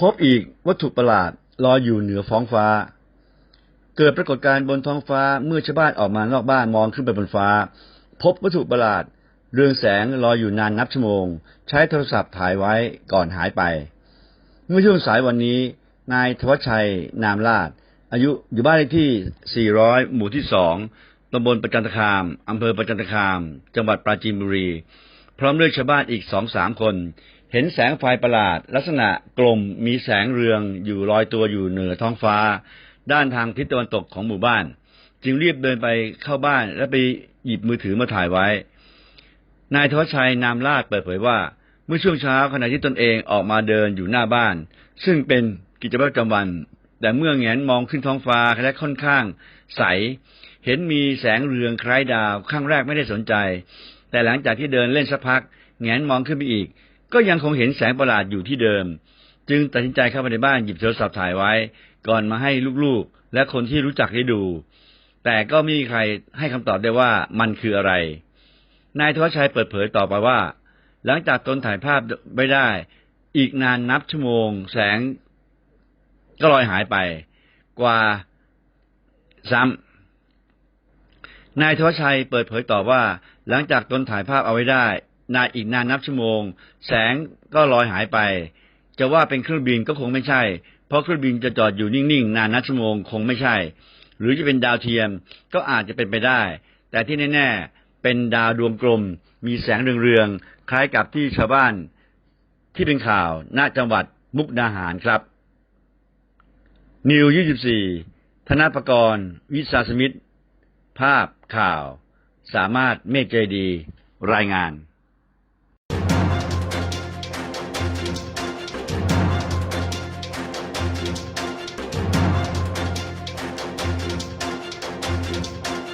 พบอีกวัตถุประหลาดลอยอยู่เหนือฟ้องฟ้า เกิดปรากฏการณ์บนท้องฟ้าเมื่อชาวบ้านออกมานอกบ้านมองขึ้นไปบนฟ้า พบวัตถุประหลาดเรืองแสงลอยอยู่นานนับชั่วโมง ใช้โทรศัพท์ถ่ายไว้ก่อนหายไป เมื่อช่วงสายวันนี้ นายทวัชชัยนามลาดอายุอยู่บ้านเลขที่ 400 หมู่ที่ 2 ตำบลประจันตคาม อำเภอประจันตคาม จังหวัดปราจีนบุรี พร้อมด้วยชาวบ้านอีกสองสามคน เห็นแสงไฟประหลาด ลักษณะกลมมีแสงเรืองอยู่ลอยตัวอยู่เหนือท้องฟ้า ด้านทางทิศตะวันตกของหมู่บ้าน จึงรีบเดินไปเข้าบ้านและไปหยิบมือถือมาถ่ายไว้ นายทวชชัยนามลาดเปิดเผยว่า เมื่อช่วงเช้าขณะที่ตนเองออกมาเดินอยู่หน้าบ้าน ซึ่งเป็นกิจวัตรประจำวัน แต่เมื่อแงนมองขึ้นท้องฟ้าและค่อนข้างใส เห็นมีแสงเรืองคล้ายดาว ข้างแรกไม่ได้สนใจ แต่หลังจากที่เดินเล่นสักพักแงนมองขึ้นไปอีก ก็ยังคงเห็นแสงประหลาดอยู่ที่เดิม จึงตัดสินใจเข้าไปในบ้านหยิบโทรศัพท์ถ่ายไว้ ก่อนมาให้ลูกๆ และคนที่รู้จักได้ดู แต่ก็ไม่มีใครให้คำตอบได้ว่ามันคืออะไร นายทวัชชัยเปิดเผยต่อไปว่า หลังจากตนถ่ายภาพไม่ได้ อีกนานนับชั่วโมง แสงก็ลอยหายไป กว่าซ้ำนายทวัชชัยเปิดเผยต่อว่า หลังจากตนถ่ายภาพเอาไว้ได้นานอีกนานนับชั่วโมง แสงก็ลอยหายไป จะว่าเป็นเครื่องบินก็คงไม่ใช่ เพราะเครื่องบินจะจอดอยู่นิ่งๆ นานนับชั่วโมงคงไม่ใช่ หรือจะเป็นดาวเทียมก็อาจจะเป็นไปได้ แต่ที่แน่ๆเป็นดาวดวงกลม มีแสงเรืองๆคล้ายกับที่ชาวบ้าน ที่เป็นข่าวณจังหวัดมุกดาหารครับ นิว 24 ธนปกรณ์ วิสาสมิตรภาพข่าว สามารถเมฆใจดีรายงาน